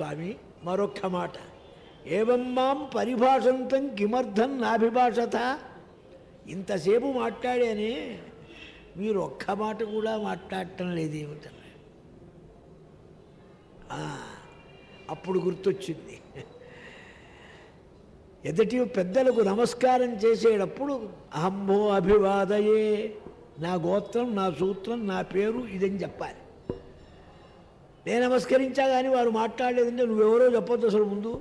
స్వామి మరొక్క మాట. ఏవం మాం పరిభాషంతం కిమర్థం నాభిభాషత. ఇంతసేపు మాట్లాడానే మీరు ఒక్క మాట కూడా మాట్లాడటం లేదు ఆ, అప్పుడు గుర్తొచ్చింది. ఎదటి పెద్దలకు నమస్కారం చేసేటప్పుడు అహంభో అభివాదయే నా గోత్రం నా సూత్రం నా పేరు ఇదని చెప్పాలి. నేను నమస్కరించా కానీ వారు మాట్లాడలేదంటే నువ్వెవరో చెప్పొద్దు అసలు ముందు.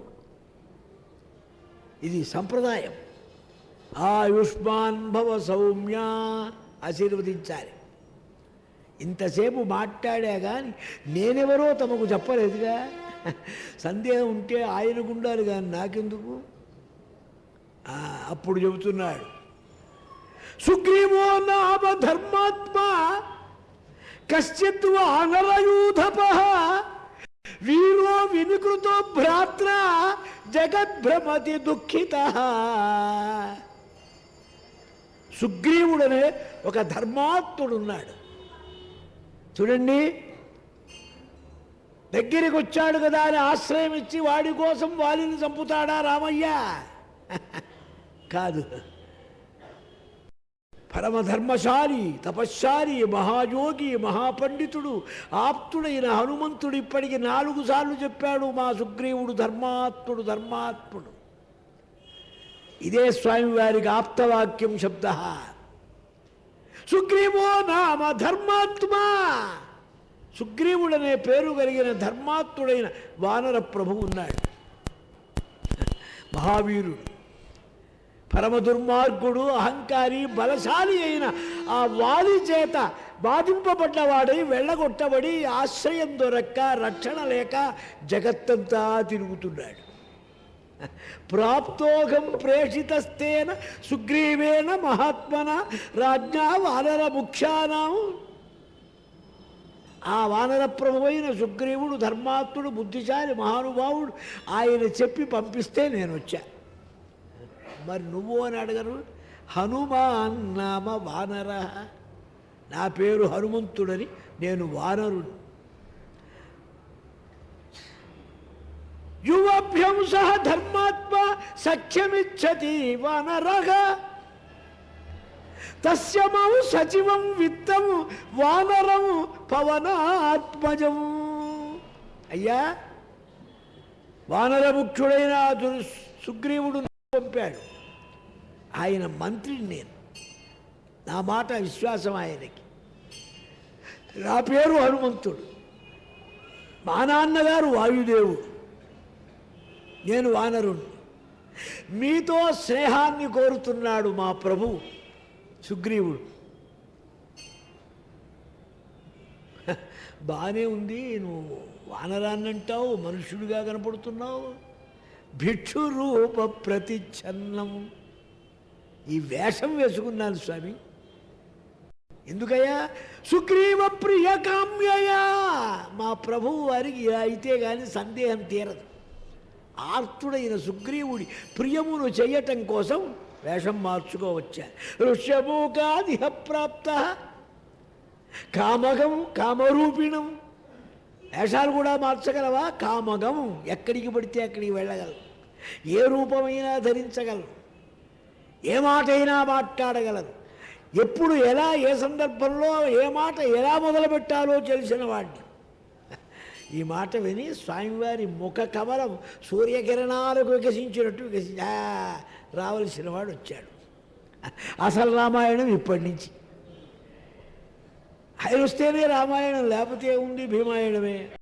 ఇది సంప్రదాయం. ఆయుష్మాన్ భవ సౌమ్య ఆశీర్వదించాలి. ఇంతసేపు మాట్లాడా కానీ నేనెవరో తమకు చెప్పలేదుగా. సందేహం ఉంటే ఆయనకు ఉండాలి కానీ నాకెందుకు? అప్పుడు చెబుతున్నాడు. సుగ్రీవో నామ ధర్మాత్మ కశ్చిత్ వానరయూధప వీరో వినికృతో భ్రాత్ర జగద్భ్రమతి దుఃఖిత సుగ్రీవుడనే ఒక ధర్మాత్ముడున్నాడు చూడండి దగ్గరికి వచ్చాడు కదా అని ఆశ్రయం ఇచ్చి వాడి కోసం వాలిని చంపుతాడా రామయ్య? కాదు. పరమధర్మశాలి తపశ్శాలి మహాయోగి మహాపండితుడు ఆప్తుడైన హనుమంతుడు ఇప్పటికి నాలుగు సార్లు చెప్పాడు మా సుగ్రీవుడు ధర్మాత్ముడు ధర్మాత్ముడు. ఇదే స్వామివారికి ఆప్తవాక్యం శబ్ద. సుగ్రీవో నామ ధర్మాత్మా. సుగ్రీవుడనే పేరు కలిగిన ధర్మాత్ముడైన వానర ప్రభు ఉన్నాడు. మహావీరుడు. పరమ దుర్మార్గుడు అహంకారి బలశాలి అయిన ఆ వాలి చేత బాధింపబడ్డవాడై వెళ్ళగొట్టబడి ఆశ్రయం దొరక్క రక్షణ లేక జగత్తంతా తిరుగుతున్నాడు. ప్రాప్తోగం ప్రేషితస్తేన సుగ్రీవేణ మహాత్మన రాజ్ఞా వానర ముఖ్యానాం. ఆ వానర ప్రభువైన సుగ్రీవుడు ధర్మాత్ముడు బుద్ధిశాలి మహానుభావుడు ఆయన చెప్పి పంపిస్తే నేను వచ్చాను మరి నువ్వు అని అడగరు. హనుమాన్ నామ వానర. నా పేరు హనుమంతుడని నేను వానరుడు యువభ్యం సహ ధర్మాత్మ సఖ్యమిచ్చతి వానరగ. తస్యమౌ సచివం విత్తం వానరం పవనాత్మజం అయ్యా వానర ముఖ్యుడైన సుగ్రీవుడు పంపాడు. ఆయన మంత్రిని నేను. నా మాట విశ్వాసం ఆయనకి. నా పేరు హనుమంతుడు. మా నాన్నగారు వాయుదేవుడు. నేను వానరుణ్ణి. మీతో స్నేహాన్ని కోరుతున్నాడు మా ప్రభు సుగ్రీవుడు. బాగానే ఉంది నువ్వు వానరాన్నంటావు మనుష్యుడిగా కనపడుతున్నావు. భిక్షు రూప ప్రతిచ్ఛన్నం. ఈ వేషం వేసుకున్నాను స్వామి. ఎందుకయ్యా? సుగ్రీవ ప్రియ కామ్యయా మా ప్రభువు వారికి ఇలా అయితే కానీ సందేహం తీరదు. ఆర్తుడైన సుగ్రీవుడి ప్రియమును చెయ్యటం కోసం వేషం మార్చుకోవచ్చా? ఋషభూకాదిహ ప్రాప్త. కామగం కామరూపిణం. వేషాలు కూడా మార్చగలవా? కామగం ఎక్కడికి పడితే అక్కడికి వెళ్ళగలవు ఏ రూపమైనా ధరించగలరు ఏ మాట అయినా మాట్లాడగలరు ఎప్పుడు ఎలా ఏ సందర్భంలో ఏ మాట ఎలా మొదలుపెట్టాలో తెలిసిన వాడిని. ఈ మాట విని స్వామివారి ముఖ కమలం సూర్యకిరణాలకు వికసించినట్టు వికసించి రావలసిన వాడు వచ్చాడు. అసలు రామాయణం ఇప్పటి నుంచి. ఆయన వస్తేనే రామాయణం లేకపోతే ఉంది భీమాయణమే.